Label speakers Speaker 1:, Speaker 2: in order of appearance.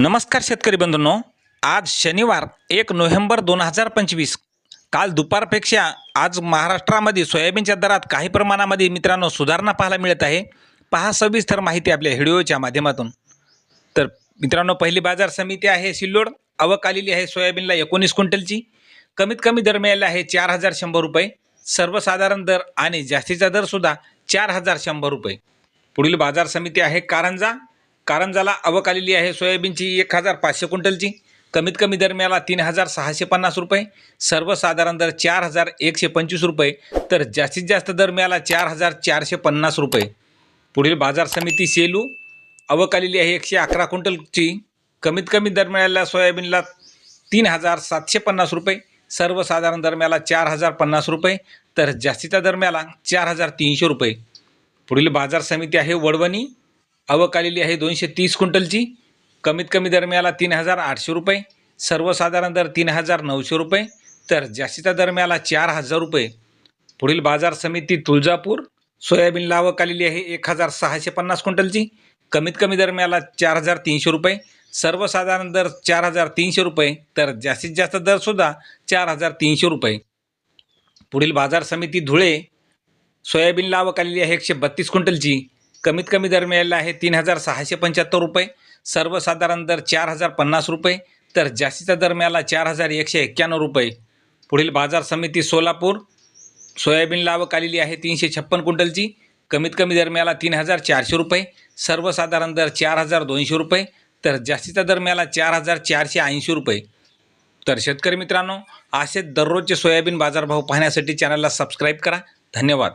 Speaker 1: नमस्कार शेतकरी बंधूंनो. आज शनिवार एक नोव्हेंबर दोन हजार पंचवीस. काल दुपारपेक्षा आज महाराष्ट्रामध्ये सोयाबीनच्या दरात काही प्रमाणामध्ये मित्रांनो सुधारणा पाहायला मिळत आहे. पहा सविस्तर माहिती आपल्या व्हिडिओच्या माध्यमातून. तर मित्रांनो पहिली बाजार समिती आहे सिल्लोड. आवक आलेली आहे सोयाबीनला एकोणीस क्विंटलची. कमीत कमी दर मिळाला आहे चार हजार शंभर रुपये. सर्वसाधारण दर आणि जास्तीचा दरसुद्धा चार हजार शंभर रुपये. पुढील बाजार समिती आहे कारंजा. कारंजाला आवक आलेली आहे सोयाबीनची एक हजार पाचशे क्विंटलची. कमीत कमी दर मिळाला तीन हजार सहाशे पन्नास रुपये. सर्वसाधारण दर चार हजार एकशे पंचवीस रुपये. तर जास्तीत जास्त दर मिळाला चार हजार चारशे पन्नास रुपये. पुढील बाजार समिती सेलू. आवक आलेली आहे एकशे अकरा क्विंटलची. कमीत कमी दर सोयाबीनला तीन हजार सातशे पन्नास रुपये. सर्वसाधारण दर मिळाला चार हजार पन्नास रुपये. तर जास्तीचा दर मिळाला चार हजार तीनशे रुपये. पुढील बाजार समिती आहे वडवणी. आवक आलेली आहे दोनशे तीस क्विंटलची. कमीत कमी दर मिळाला तीन हजार आठशे रुपये. सर्वसाधारण दर तीन हजार नऊशे रुपये. तर जास्तीचा दर मिळाला चार हजार रुपये. पुढील बाजार समिती तुळजापूर. सोयाबीनला आवक आलेली आहे एक हजार सहाशे पन्नास क्विंटलची. कमीत कमी दर मिळाला चार हजार तीनशे रुपये. सर्वसाधारण दर चार हजार तीनशे रुपये. तर जास्तीत जास्त दरसुद्धा चार हजार तीनशे रुपये. पुढील बाजार समिती धुळे. सोयाबीनला आवक आलेली आहे एकशे बत्तीस क्विंटलची. कमीत कमी दर मिळालेला आहे तीन हजार सहाशे पंच्याहत्तर रुपये. सर्वसाधारण दर चार हजार पन्नास रुपये. तर जास्तीचा दर मिळाला चार हजार एकशे एक्क्याण्णव रुपये. पुढील बाजार समिती सोलापूर. सोयाबीन लावक आलेली आहे तीनशे छप्पन क्विंटलची. कमीत कमी दर मिळाला तीन हजार चारशे रुपये. सर्वसाधारण दर चार हजार दोनशे रुपये. तर जास्तीचा दर मिळाला चार हजार चारशे ऐंशी रुपये. तर शेतकरी मित्रांनो असे दररोजचे सोयाबीन बाजारभाव पाहण्यासाठी चॅनलला सबस्क्राईब करा. धन्यवाद.